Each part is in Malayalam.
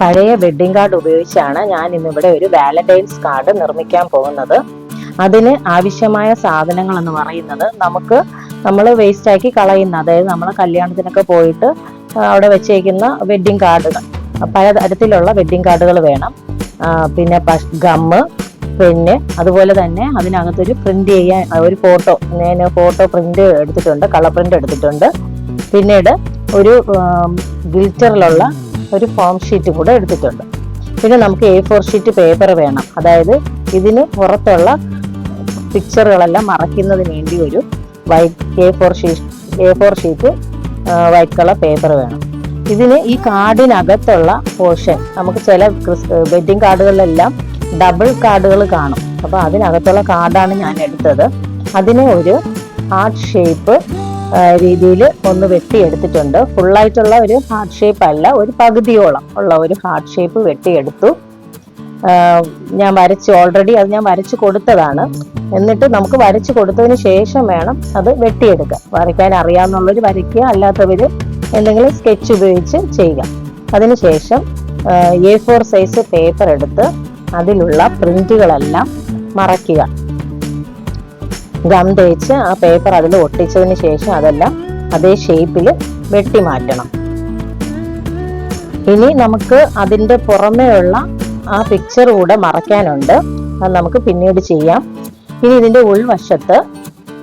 പഴയ വെഡ്ഡിംഗ് കാർഡ് ഉപയോഗിച്ചാണ് ഞാൻ ഇന്നിവിടെ ഒരു വാലന്റൈൻസ് കാർഡ് നിർമ്മിക്കാൻ പോകുന്നത്. അതിന് ആവശ്യമായ സാധനങ്ങൾ എന്ന് പറയുന്നത് നമുക്ക് നമ്മൾ വേസ്റ്റ് ആക്കി കളയുന്ന അതായത് നമ്മൾ കല്യാണത്തിനൊക്കെ പോയിട്ട് അവിടെ വെച്ചേക്കുന്ന വെഡ്ഡിംഗ് കാർഡുകൾ പല തരത്തിലുള്ള വെഡ്ഡിംഗ് കാർഡുകൾ വേണം. പിന്നെ ഗമ്മ് പിന്നെ അതുപോലെ തന്നെ അതിനകത്തൊരു പ്രിന്റ് ചെയ്യാൻ ഒരു ഫോട്ടോ ഞാൻ ഫോട്ടോ പ്രിന്റ് എടുത്തിട്ടുണ്ട് കളർ പ്രിന്റ് എടുത്തിട്ടുണ്ട്. പിന്നീട് ഒരു ഗിൽറ്ററിലുള്ള ഒരു ഫോം ഷീറ്റ് കൂടെ എടുത്തിട്ടുണ്ട്. പിന്നെ നമുക്ക് എ ഫോർ ഷീറ്റ് പേപ്പർ വേണം. അതായത് ഇതിന് പുറത്തുള്ള പിക്ചറുകളെല്ലാം മറയ്ക്കുന്നതിന് വേണ്ടി ഒരു white A four sheet A four sheet white colour paper വേണം. ഇതിന് ഈ കാർഡിനകത്തുള്ള പോർഷൻ നമുക്ക് ചില വെഡിങ് കാർഡുകളിലെല്ലാം ഡബിൾ കാർഡുകൾ കാണും. അപ്പോൾ അതിനകത്തുള്ള കാർഡാണ് ഞാൻ എടുത്തത്. അതിനെ ഒരു ഹാർട്ട് ഷേപ്പ് രീതിയിൽ ഒന്ന് വെട്ടിയെടുത്തിട്ടുണ്ട്. ഫുള്ളായിട്ടുള്ള ഒരു ഹാർട്ട് ഷേപ്പ് അല്ല ഒരു പകുതിയോളം ഉള്ള ഒരു ഹാർട്ട് ഷേപ്പ് വെട്ടിയെടുത്തു. ഞാൻ വരച്ച് ഓൾറെഡി അത് ഞാൻ വരച്ചു കൊടുത്തതാണ്. എന്നിട്ട് നമുക്ക് വരച്ചു കൊടുത്തതിന് ശേഷം വേണം അത് വെട്ടിയെടുക്കുക വരയ്ക്കാൻ അറിയാവുന്നവർ വരയ്ക്കുക അല്ലാത്തവർ എന്തെങ്കിലും സ്കെച്ച് ഉപയോഗിച്ച് ചെയ്യുക. അതിനുശേഷം എ ഫോർ സൈസ് പേപ്പർ എടുത്ത് അതിലുള്ള പ്രിന്റുകളെല്ലാം മറയ്ക്കുക. ഗം തേച്ച് ആ പേപ്പർ അതിൽ ഒട്ടിച്ചതിന് ശേഷം അതെല്ലാം അതേ ഷേപ്പിൽ വെട്ടി മാറ്റണം. ഇനി നമുക്ക് അതിന്റെ പുറമേയുള്ള ആ പിക്ചർ കൂടെ മറയ്ക്കാനുണ്ട്. അത് നമുക്ക് പിന്നീട് ചെയ്യാം. ഇനി ഇതിന്റെ ഉൾവശത്ത്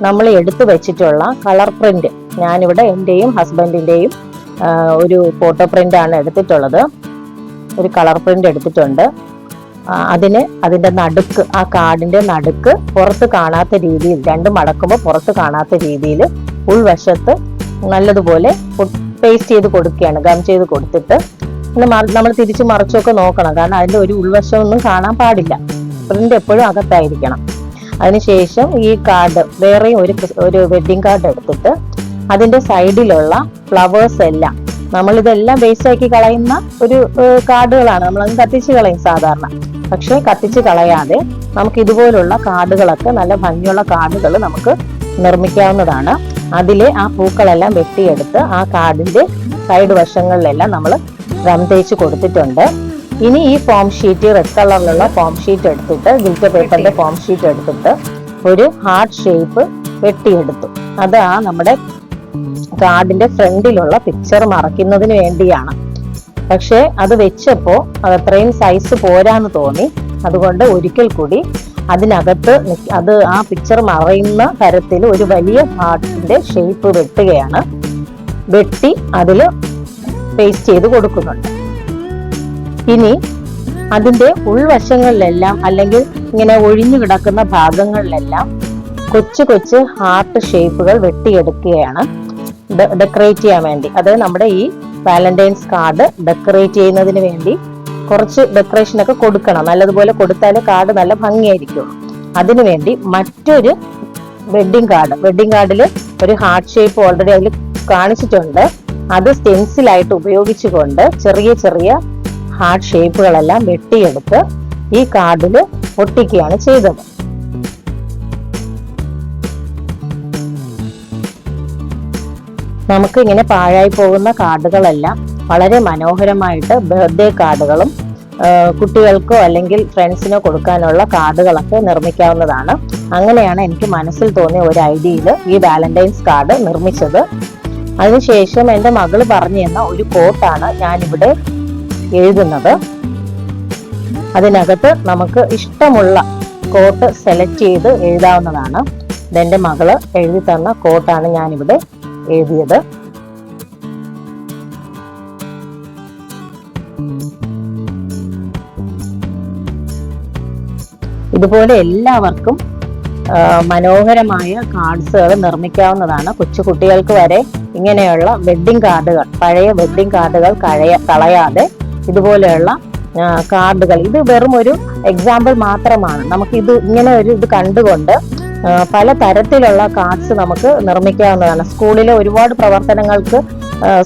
നമ്മൾ എടുത്തു വെച്ചിട്ടുള്ള കളർ പ്രിന്റ് ഞാനിവിടെ എന്റെയും ഹസ്ബൻഡിന്റെയും ഒരു ഫോട്ടോ പ്രിന്റ് ആണ് എടുത്തിട്ടുള്ളത്. ഒരു കളർ പ്രിന്റ് എടുത്തിട്ടുണ്ട്. അതിന് അതിന്റെ നടുക്ക് ആ കാർഡിന്റെ നടുക്ക് പുറത്ത് കാണാത്ത രീതിയിൽ രണ്ട് മടക്കുമ്പോൾ പുറത്ത് കാണാത്ത രീതിയിൽ ഉൾവശത്ത് നല്ലതുപോലെ പേസ്റ്റ് ചെയ്ത് കൊടുക്കുകയാണ് ഗം ചെയ്ത് കൊടുത്തിട്ട്. നമ്മൾ തിരിച്ച് മറിച്ചൊക്കെ നോക്കണം കാരണം അതിന്റെ ഒരു ഉൾവശം ഒന്നും കാണാൻ പാടില്ല. പ്രിന്റ് എപ്പോഴും അകത്തായിരിക്കണം. അതിനുശേഷം ഈ കാർഡ് വേറെയും ഒരു ഒരു വെഡിങ് കാർഡ് എടുത്തിട്ട് അതിന്റെ സൈഡിലുള്ള ഫ്ലവേഴ്സ് എല്ലാം നമ്മൾ ഇതെല്ലാം വേസ്റ്റ് ആക്കി കളയുന്ന ഒരു കാർഡുകളാണ്. നമ്മൾ കത്തിച്ച് കളയും സാധാരണ. പക്ഷെ കത്തിച്ച് കളയാതെ നമുക്ക് ഇതുപോലുള്ള കാർഡുകളൊക്കെ നല്ല ഭംഗിയുള്ള കാർഡുകൾ നമുക്ക് നിർമ്മിക്കാവുന്നതാണ്. അതിലെ ആ പൂക്കളെല്ലാം വെട്ടിയെടുത്ത് ആ കാർഡിന്റെ സൈഡ് വശങ്ങളിലെല്ലാം നമ്മൾ റം തേച്ച് കൊടുത്തിട്ടുണ്ട്. ഇനി ഈ ഫോം ഷീറ്റ് റെഡ് കളറിലുള്ള ഫോം ഷീറ്റ് എടുത്തിട്ട് ഗിൽറ്റ് പേപ്പറിന്റെ ഫോം ഷീറ്റ് എടുത്തിട്ട് ഒരു ഹാർട്ട് ഷേപ്പ് വെട്ടിയെടുത്തു. അത് ആ നമ്മുടെ കാർഡിന്റെ ഫ്രണ്ടിലുള്ള പിക്ചർ മറയ്ക്കുന്നതിന് വേണ്ടിയാണ്. പക്ഷേ അത് വെച്ചപ്പോ അത് അത്രയും സൈസ് പോരാന്ന് തോന്നി. അതുകൊണ്ട് ഒരിക്കൽ കൂടി അതിനകത്ത് അത് ആ പിക്ചർ മറയുന്ന തരത്തിൽ ഒരു വലിയ ഹാർട്ടിന്റെ ഷേപ്പ് വെട്ടുകയാണ്. വെട്ടി അതിൽ പേസ്റ്റ് ചെയ്ത് കൊടുക്കുന്നുണ്ട്. ഇനി അതിന്റെ ഉൾവശങ്ങളിലെല്ലാം അല്ലെങ്കിൽ ഇങ്ങനെ ഒഴിഞ്ഞു കിടക്കുന്ന ഭാഗങ്ങളിലെല്ലാം കൊച്ചു കൊച്ചു ഹാർട്ട് ഷേപ്പുകൾ വെട്ടിയെടുക്കുകയാണ്. ഡെക്കറേറ്റ് ചെയ്യാൻ വേണ്ടി. അത് നമ്മുടെ ഈ വാലന്റൈൻസ് കാർഡ് ഡെക്കറേറ്റ് ചെയ്യുന്നതിന് വേണ്ടി കുറച്ച് ഡെക്കറേഷൻ ഒക്കെ കൊടുക്കണം. നല്ലതുപോലെ കൊടുത്താൽ കാർഡ് നല്ല ഭംഗിയായിരിക്കും. അതിനുവേണ്ടി മറ്റൊരു വെഡിങ് കാർഡ്. വെഡിങ് കാർഡിൽ ഒരു ഹാർട്ട് ഷേപ്പ് ഓൾറെഡി അതിൽ കാണിച്ചിട്ടുണ്ട്. അത് സ്റ്റെൻസിലായിട്ട് ഉപയോഗിച്ചുകൊണ്ട് ചെറിയ ചെറിയ ഹാർട്ട് ഷേപ്പുകളെല്ലാം വെട്ടിയെടുത്ത് ഈ കാർഡിൽ ഒട്ടിക്കുകയാണ് ചെയ്തത്. നമുക്ക് ഇങ്ങനെ പാഴായി പോകുന്ന കാർഡുകളെല്ലാം. വളരെ മനോഹരമായിട്ട് ബർത്ത്ഡേ കാർഡുകളും കുട്ടികൾക്കോ അല്ലെങ്കിൽ ഫ്രണ്ട്സിനോ കൊടുക്കാനുള്ള കാർഡുകളൊക്കെ നിർമ്മിക്കാവുന്നതാണ്. അങ്ങനെയാണ് എനിക്ക് മനസ്സിൽ തോന്നിയ ഒരു ഐഡിയയിൽ ഈ വാലന്റൈൻസ് കാർഡ് നിർമ്മിച്ചത്. അതിനുശേഷം എന്റെ മകൾ പറഞ്ഞു തന്ന ഒരു കോട്ടാണ് ഞാനിവിടെ എഴുതുന്നത്. അതിനകത്ത് നമുക്ക് ഇഷ്ടമുള്ള കോട്ട് സെലക്ട് ചെയ്ത് എഴുതാവുന്നതാണ്. ഇതെന്റെ മകൾ എഴുതി തന്ന കോട്ടാണ് ഞാനിവിടെ എഴുതിയത്. ഇതുപോലെ എല്ലാവർക്കും മനോഹരമായ കാർഡ്സുകൾ നിർമ്മിക്കാവുന്നതാണ് കൊച്ചുകുട്ടികൾക്ക് വരെ ഇങ്ങനെയുള്ള വെഡ്ഡിംഗ് കാർഡുകൾ പഴയ വെഡ്ഡിംഗ് കാർഡുകൾ കളയ കളയാതെ ഇതുപോലെയുള്ള കാർഡുകൾ. ഇത് വെറും ഒരു എക്സാമ്പിൾ മാത്രമാണ്. നമുക്ക് ഇത് ഇങ്ങനെ ഒരു ഇത് കണ്ടുകൊണ്ട് പല തരത്തിലുള്ള കാർഡ്സ് നമുക്ക് നിർമ്മിക്കാവുന്നതാണ്. സ്കൂളിലെ ഒരുപാട് പ്രവർത്തനങ്ങൾക്ക്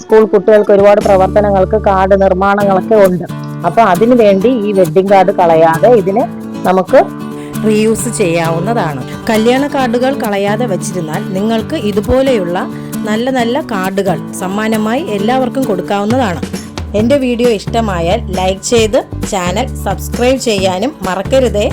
സ്കൂൾ കുട്ടികൾക്ക് ഒരുപാട് പ്രവർത്തനങ്ങൾക്ക് കാർഡ് നിർമ്മാണങ്ങളൊക്കെ ഉണ്ട്. അപ്പൊ അതിനു വേണ്ടി ഈ വെഡ്ഡിംഗ് കാർഡ് കളയാതെ ഇതിന് നമുക്ക് റീയൂസ് ചെയ്യാവുന്നതാണ്. കല്യാണ കാർഡുകൾ കളയാതെ വെച്ചിരുന്നാൽ നിങ്ങൾക്ക് ഇതുപോലെയുള്ള നല്ല നല്ല കാർഡുകൾ സമ്മാനമായി എല്ലാവർക്കും കൊടുക്കാവുന്നതാണ്. എന്റെ വീഡിയോ ഇഷ്ടമായാൽ ലൈക്ക് ചെയ്ത് ചാനൽ സബ്സ്ക്രൈബ് ചെയ്യാനും മറക്കരുതേ.